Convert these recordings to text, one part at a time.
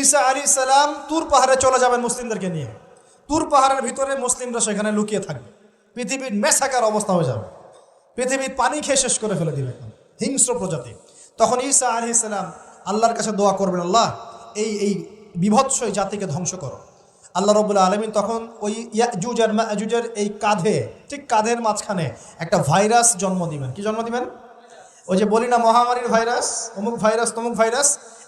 ঈসা আলী সালাম তুর পাহাড়ে চলে যাবেন মুসলিমদেরকে নিয়ে। তুর পাহাড়ের ভিতরে মুসলিমরা সেখানে লুকিয়ে থাকবে। পৃথিবীর মেসাকার অবস্থা হয়ে যাবে। পৃথিবীর পানি খেয়ে শেষ করে ফেলে দিবে হিংস্র প্রজাতি। তখন ঈসা আলী সালাম আল্লাহর কাছে দোয়া করবেন, আল্লাহ, এই এই বিভৎস এই জাতিকে ধ্বংস করো। আল্লাহ রবুল্লা আলমিন তখন ওই ইয়াজুজ আর মাজুজের এই কাঁধে, ঠিক কাঁধের মাঝখানে একটা ভাইরাস জন্ম দিবেন। কি জন্ম দিবেন? ওই যে বলি না মহামারীর ভাইরাস? অমুক ভাইরাস, তমুক ভাইরাস।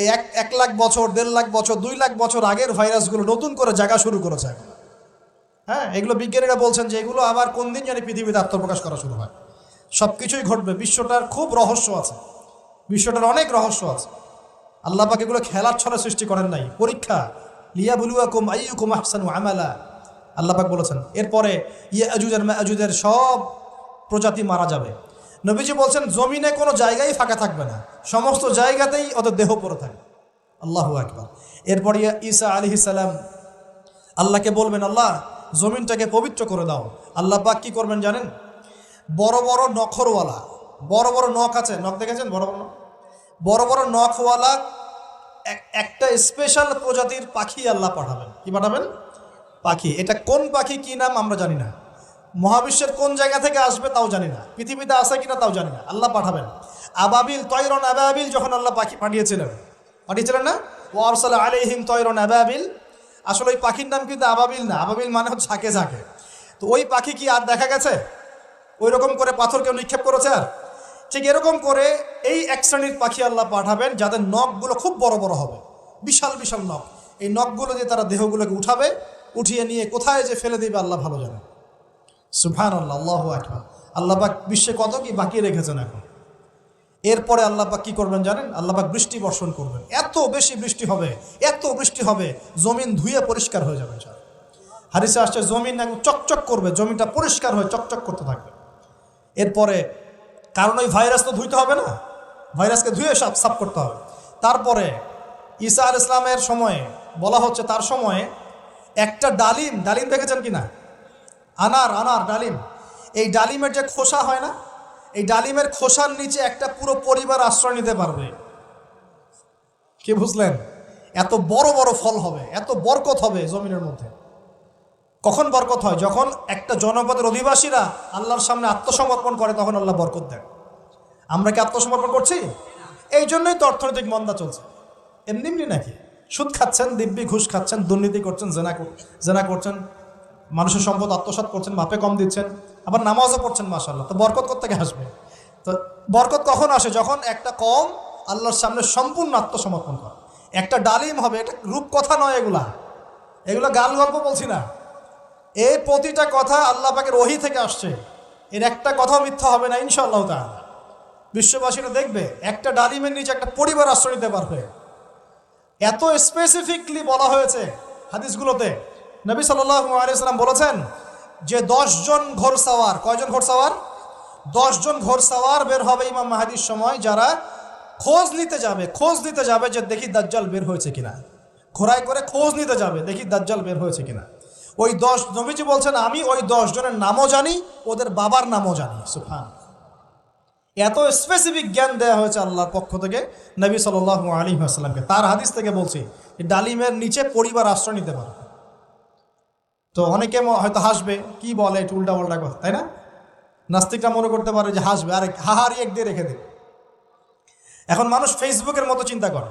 এই এক এক লাখ বছর, দেড় লাখ বছর, দুই লাখ বছর আগের ভাইরাসগুলো নতুন করে জায়গা শুরু করেছে এখন। হ্যাঁ এগুলো বিজ্ঞানীরা বলছেন যে এগুলো আবার কোন দিন জানি পৃথিবীতে আত্মপ্রকাশ করা শুরু হয়। সব কিছুই ঘটবে, বিশ্বটার খুব রহস্য আছে। বিশ্বটার অনেক রহস্য আছে। আল্লাহ পাক এগুলো খেলার ছলে সৃষ্টি করেন নাই। পরীক্ষা লিয়া বুলুয়াকুম আইয়ুকুম আহসানু আমালা। আল্লাহ পাক বলেছেন, এরপরে ইয়ে আজুজের আজুদের সব প্রজাতি মারা যাবে। নবীজি বলছেন, জমিনে কোনো জায়গায় ফাঁকা থাকবে না। সমস্ত জায়গাতেই ওদের দেহ পড়ে থাকবে। আল্লাহ এরপর ইয়া ঈসা আলী সালাম আল্লাহকে বলবেন, আল্লাহ, জমিনটাকে পবিত্র করে দাও। আল্লাহ পাক কী করবেন জানেন? বড় বড় নখরওয়ালা, বড় বড় নখ আছে, নখ দেখেছেন? বড় বড় বড় বড় নখওয়ালা, এক- একটা স্পেশাল প্রজাতির পাখি আল্লাহ পাঠাবেন। কি পাঠাবেন? পাখি। এটা কোন পাখি, কি নাম আমরা জানি না। মহাবিশ্বের কোন জায়গা থেকে আসবে তাও জানি না। পৃথিবীতে আসে কিনা তাও জানি না। আল্লাহ পাঠাবেন। আবাবিল তৈরন আবাবিল যখন আল্লাহ পাখি পাঠিয়েছিলেন। পাঠিয়েছিলেন না? ও ওয়ারসাল আলিহিম তৈরন আবাবিল। আসলে ওই পাখির নাম কিন্তু আবাবিল না। আবাবিল মানে হচ্ছে ঝাঁকে ঝাঁকে। তো ওই পাখি কি আর দেখা গেছে? ওই রকম করে পাথর কেউ নিক্ষেপ করেছে আর? ঠিক এরকম করে এই এক শ্রেণির পাখি আল্লাহ পাঠাবেন যাদের নখগুলো খুব বড় বড় হবে। বিশাল বিশাল নখ। এই নখগুলো দিয়ে তারা দেহগুলোকে উঠাবে, উঠিয়ে নিয়ে কোথায় যে ফেলে দেবে আল্লাহ ভালো জানে সুফান আল্লাহ আল্লাহ আকবার। আল্লাহ পাক বিশ্বে কত কি বাকি রেখেছেন এখন? এরপরে আল্লাহ পাক কি করবেন জানেন? আল্লাহ পাক বৃষ্টি বর্ষণ করবেন। এত বেশি বৃষ্টি হবে, এত বৃষ্টি হবে, জমিন ধুয়ে পরিষ্কার হয়ে যাবে স্যার হারিসে আসছে, জমিন একদম চকচক করবে জমিটা পরিষ্কার হয়ে চকচক করতে থাকবে। এরপরে, কারণ ওই ভাইরাস তো ধুইতে হবে না? ভাইরাসকে ধুয়ে সাফ সাফ করতে হবে। তারপরে, ঈসা আল ইসলামের সময়ে, বলা হচ্ছে তার সময়ে, একটা ডালিম ডালিম দেখেছেন কি না আনার আনার ডালিম। এই ডালিমের যে খোসা হয় না, এই ডালিমের খোসার নিচে একটা পুরো পরিবার আশ্রয় নিতে পারবে। কে বুঝলেন? এত বড় বড় ফল হবে, এত বরকত হবে জমিনের মধ্যে। কখন বরকত হয়? যখন একটা জনপদের অধিবাসীরা আল্লাহর সামনে আত্মসমর্পণ করে, তখন আল্লাহ বরকত দেন। আমরা কি আত্মসমর্পণ করছি? এই জন্যই তো অর্থনৈতিক মন্দা চলছে। এমনি এমনি নাকি? সুদ খাচ্ছেন, দিব্যি ঘুষ খাচ্ছেন, দুর্নীতি করছেন, জেনা জেনা করছেন মানুষের সম্পদ আত্মসাৎ করছেন, মাপে কম দিচ্ছেন, আবার নামাজও পড়ছেন মাসাল্লাহ তো বরকত থেকে আসবে? তো বরকত কখন আসে? যখন একটা কম আল্লাহর সামনে সম্পূর্ণ আত্মসমর্পণ করে। একটা ডালিম হবে, এটা রূপকথা নয় এগুলা। এগুলো গাল গল্প বলছি না। এই প্রতিটা কথা আল্লাহ পাকের ওহি থেকে আসছে। এর একটা কথাও মিথ্যা হবে না, ইনশাআল্লাহ তাআলা। বিশ্ববাসীরা দেখবে, একটা ডালিমের নিচে একটা পরিবার আশ্রয় নিতে পারবে। এত স্পেসিফিকলি বলা হয়েছে হাদিসগুলোতে নবী আলিয়াল্লাম বলেছেন যে দশজন ঘোরসাওয়ার কয়জন ঘোরসাওয়ার দশজন ঘোরসাওয়ার বের হবে ইমাম মাহাদির সময় যারা খোঁজ নিতে যাবে, খোঁজ নিতে যাবে যে দেখি দাজ্জাল বের হয়েছে কিনা। ঘোড়ায় করে খোঁজ নিতে যাবে, দেখি দাজ্জাল বের হয়েছে কিনা। ওই দশ, নবীজি বলছেন, আমি ওই দশ জনের নামও জানি, ওদের বাবার নামও জানি। সুফান এত স্পেসিফিক জ্ঞান দেওয়া হয়েছে আল্লাহর পক্ষ থেকে নবী সাল আলী আসসালামকে তার হাদিস থেকে বলছি, ডালিমের নিচে পরিবার আশ্রয় নিতে পারে তো অনেকে হয়তো হাসবে, কি বলে একটু উল্টা পাল্টা কথা, তাই না? নাস্তিকরা মনে করতে পারে যে হাসবে, আর হাহারি এক দিয়ে রেখে দেবে এখন মানুষ ফেসবুকের মতো চিন্তা করে।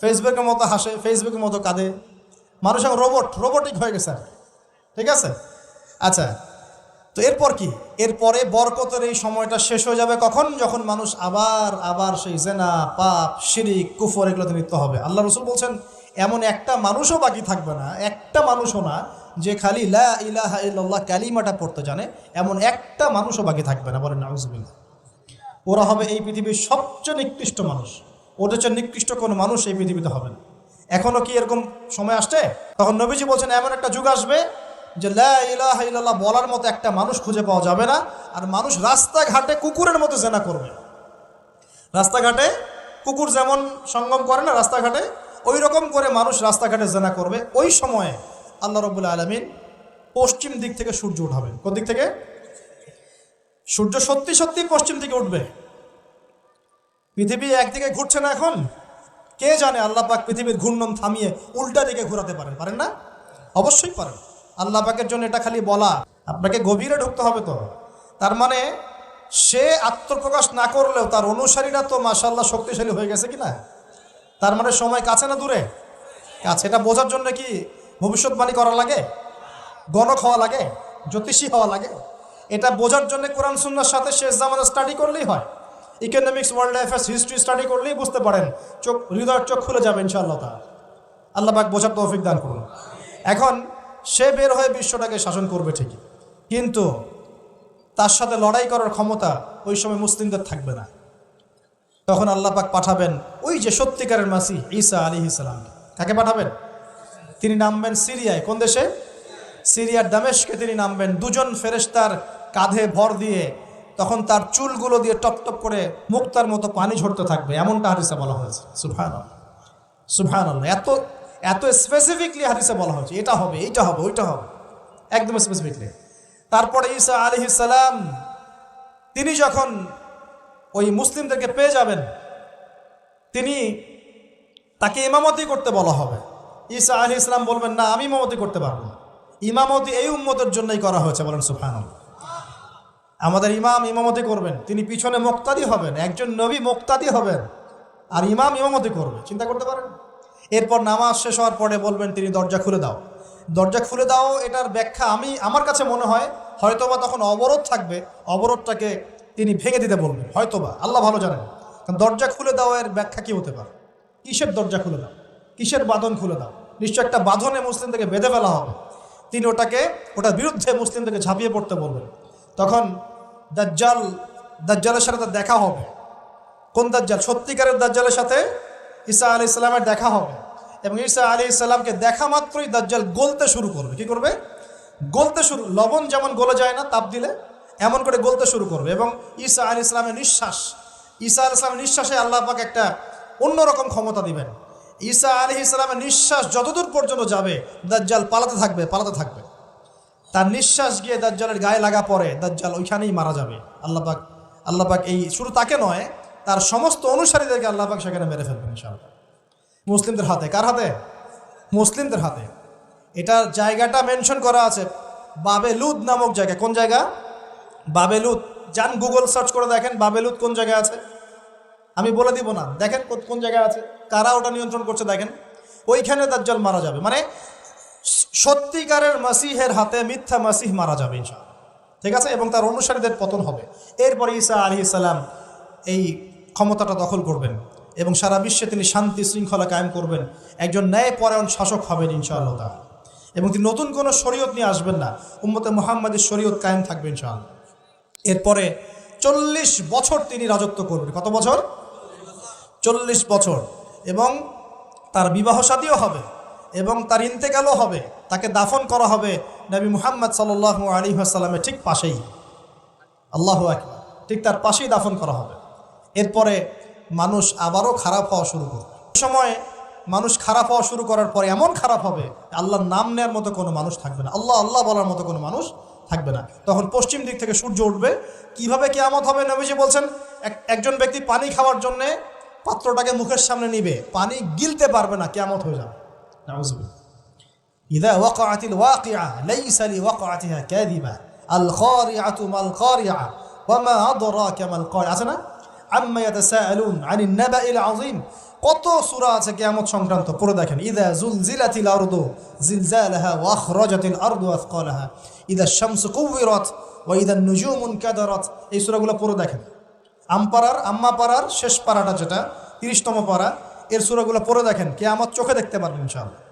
ফেসবুকের মতো হাসে ফেসবুকের মতো কাঁদে। মানুষ এখন রোবট রোবটিক হয়ে গেছে। ঠিক আছে? আচ্ছা তো এরপর কি? এরপরে বরকতের এই সময়টা শেষ হয়ে যাবে কখন? যখন মানুষ আবার আবার সেই জেনা, পাপ, শিরিক, কুফর, এগুলোতে লিপ্ত হবে। আল্লাহ রসুল বলছেন, এমন একটা মানুষও বাকি থাকবে না, একটা মানুষও না যে খালি লা ইলাহা ইল্লাল্লাহ কালিমাটা পড়তে জানে, এমন একটা মানুষও বাকি থাকবে না, বলেন নাউজুবিল্লাহ। ওরা হবে এই পৃথিবীর সবচেয়ে নিকৃষ্ট মানুষ। ওদের চেয়ে নিকৃষ্ট কোনো মানুষ এই পৃথিবীতে হবে না। এখনও কি এরকম সময় আসছে? তখন নবীজি বলছেন, এমন একটা যুগ আসবে যে লা ইলাহা ইল্লাল্লাহ বলার মতো একটা মানুষ খুঁজে পাওয়া যাবে না, আর মানুষ রাস্তাঘাটে কুকুরের মতো জেনা করবে। রাস্তাঘাটে কুকুর যেমন সঙ্গম করে না, রাস্তাঘাটে ওই রকম করে মানুষ রাস্তাঘাটে জেনা করবে। ওই সময়ে আল্লাহ রবুল্লা আলমিন পশ্চিম দিক থেকে সূর্য উঠাবেন। কোন দিক থেকে? সূর্য সত্যি সত্যি পশ্চিম দিকে উঠবে। পৃথিবী একদিকে ঘুরছে না এখন? কে জানে আল্লাহ পাক পৃথিবীর ঘূর্ণন থামিয়ে উল্টা দিকে ঘোরাতে পারেন। পারেন না? অবশ্যই পারেন। আল্লাহ পাকের জন্য এটা খালি বলা। আপনাকে গভীরে ঢুকতে হবে তো। তার মানে সে আত্মপ্রকাশ না করলেও তার অনুসারীরা তো মাসাল্লাহ শক্তিশালী হয়ে গেছে কিনা? তার মানে সময় কাছে না দূরে? কাছে। এটা বোঝার জন্য কি ভবিষ্যৎবাণী করা লাগে? গণক হওয়া লাগে? জ্যোতিষী হওয়া লাগে? এটা বোঝার জন্য কোরআন সুন্নার সাথে শেষ জামানা স্টাডি করলেই হয়। Economics world affairs history study করলেই বুঝতে পারেন। চোখ, হৃদয়ের চোখ খুলে যাবে ইনশাআল্লাহ তা আল্লাহ পাক বোঝার তৌফিক দান করুন। এখন সে বের হয়ে বিশ্বটাকে শাসন করবে ঠিকই। কিন্তু তার সাথে লড়াই করার ক্ষমতা ওই সময় মুসলিমদের থাকবে না। তখন আল্লাহ পাক পাঠাবেন ওই যে সত্যিকারের মাসি ঈসা আলী ইসলাম কাকে পাঠাবেন? তিনি নামবেন সিরিয়ায়। কোন দেশে? সিরিয়ার দামেশকে তিনি নামবেন। দুজন ফেরেশতার কাঁধে ভর দিয়ে তখন তার চুলগুলো দিয়ে টপ টপ করে মুক্তার মতো পানি ঝরতে থাকবে। এমনটা হাদিসে বলা হয়েছে। সুফান সুফান এত এত স্পেসিফিকলি হাদিসে বলা হয়েছে। এটা হবে, এইটা হবে, ওইটা হবে। একদম স্পেসিফিকলি তারপরে ঈসা আলী তিনি যখন ওই মুসলিমদেরকে পেয়ে যাবেন, তিনি তাকে ইমামতি করতে বলা হবে। ঈসা আলী ইসলাম বলবেন, না, আমি ইমামতি করতে পারব না। ইমামতি এই উম্মতের জন্যই করা হয়েছে, বলেন সুফান আমাদের ইমাম ইমামতি করবেন, তিনি পিছনে মোক্তাদি হবেন, একজন নবী মোক্তাদি হবেন, আর ইমাম ইমামতি করবে, চিন্তা করতে পারেন? এরপর নামাজ শেষ হওয়ার পরে বলবেন, তিনি দরজা খুলে দাও। দরজা খুলে দাও, এটার ব্যাখ্যা আমি, আমার কাছে মনে হয়, হয়তোবা তখন অবরোধ থাকবে, অবরোধটাকে তিনি ভেঙে দিতে বলবেন, হয়তোবা, আল্লাহ ভালো জানেন। দরজা খুলে দাও, এর ব্যাখ্যা কী হতে পারে? কিসের দরজা খুলে দাও? কিসের বাঁধন খুলে দাও? নিশ্চয় একটা বাঁধনে মুসলিমদেরকে বেঁধে ফেলা হবে। তিনি ওটাকে, ওটার বিরুদ্ধে মুসলিমদেরকে ঝাঁপিয়ে পড়তে বলবেন। তখন দাজ্জাল, দাজ্জালের সাথে তার দেখা হবে। কোন দাজ্জাল? সত্যিকারের দাজ্জালের সাথে ঈসা আলি ইসলামের দেখা হবে। এবং ঈসা আলী ইসলামকে দেখা মাত্রই দাজ্জাল গলতে শুরু করবে। কি করবে? গলতে শুরু, লবণ যেমন গলে যায় না তাপ দিলে, এমন করে গলতে শুরু করবে। এবং ঈসা আলী ইসলামের নিঃশ্বাস, ঈসা আলী ইসলামের নিঃশ্বাসে আল্লাহ পাক একটা অন্যরকম ক্ষমতা দিবেন। ঈসা আলী ইসলামের নিঃশ্বাস যতদূর পর্যন্ত যাবে, দাজ্জাল পালাতে থাকবে পালাতে থাকবে। তার নিঃশ্বাস গিয়ে দাজ্জালের গায়ে লাগা পরে দাজ্জাল ওইখানেই মারা যাবে। আল্লাপাক আল্লাপাক এই শুরু তাকে নয়, তার সমস্ত অনুসারীদেরকে আল্লাপাক সেখানে মেরে ফেলবেন ইনশাআল্লাহ। মুসলিমদের হাতে, কার হাতে? মুসলিমদের হাতে। এটার জায়গাটা মেনশন করা আছে বাবেলুদ নামক জায়গা কোন জায়গা? বাবেলুদ। যান গুগল সার্চ করে দেখেন বাবেলুদ কোন জায়গায় আছে। আমি বলে দিব না। দেখেন কোন- জায়গায় আছে। কারা ওটা নিয়ন্ত্রণ করছে দেখেন। ওইখানে দাজ্জাল মারা যাবে। মানে সত্যিকারের মাসিহের হাতে মিথ্যা মাসিহ মারা যাবে ইনশাআল্লাহ। ঠিক আছে? এবং তার অনুসারীদের পতন হবে। এরপরে ঈসা আলী ইসালাম এই ক্ষমতাটা দখল করবেন এবং সারা বিশ্বে তিনি শান্তি শৃঙ্খলা কায়েম করবেন। একজন ন্যায়পরায়ণ শাসক হবেন ইনশাআল্লাহ তাআলা। এবং তিনি নতুন কোনো শরীয়ত নিয়ে আসবেন না। উম্মতে মোহাম্মদের শরীয়ত কায়েম থাকবে ইনশাআল্লাহ। এরপরে চল্লিশ বছর তিনি রাজত্ব করবেন। কত বছর? চল্লিশ বছর এবং তার বিবাহ সাদীও হবে এবং তার ইন্তেকালও হবে। তাকে দাফন করা হবে নবী মুহাম্মদ সাল্লাহ আলী আসাল্লামের ঠিক পাশেই। আল্লাহ আকবার। ঠিক তার পাশেই দাফন করা হবে। এরপরে মানুষ আবারও খারাপ হওয়া শুরু করবে। সময় মানুষ খারাপ হওয়া শুরু করার পরে এমন খারাপ হবে, আল্লাহর নাম নেওয়ার মতো কোনো মানুষ থাকবে না। আল্লাহ আল্লাহ বলার মতো কোনো মানুষ থাকবে না। তখন পশ্চিম দিক থেকে সূর্য উঠবে। কীভাবে কেয়ামত হবে নবীজি বলছেন, এক- একজন ব্যক্তি পানি খাওয়ার জন্যে পাত্রটাকে মুখের সামনে নিবে পানি গিলতে পারবে না কেয়ামত হয়ে যাবে নাউজুবিল্লাহ إذا وقعت الواقعة ليس لوقعتها كاذبة القارعة ما القارعة وما أدراك ما القارعة আছে না عما يتساءلون عن النبأ العظيم কত সূরা আছে কিয়ামত সংক্রান্ত পড়ে দেখেন ইদা জুলজিলাতিল আরদু জিলজালাহা ওয়া আখরাজাতিল আরদু আথকালাহা ইদা শামসু কুওয়িরাত ওয়া ইদা নুজুমু ইনকাদারাত এই সূরাগুলো পড়ে দেখেন আমপাড়ার আম্মা পাড়ার শেষ পাড়াটা যেটা, তিরিশতম পাড়া, এর সুরাগুলো পরে দেখেন কে আমার চোখে দেখতে পারবেন ইনশাআল্লাহ।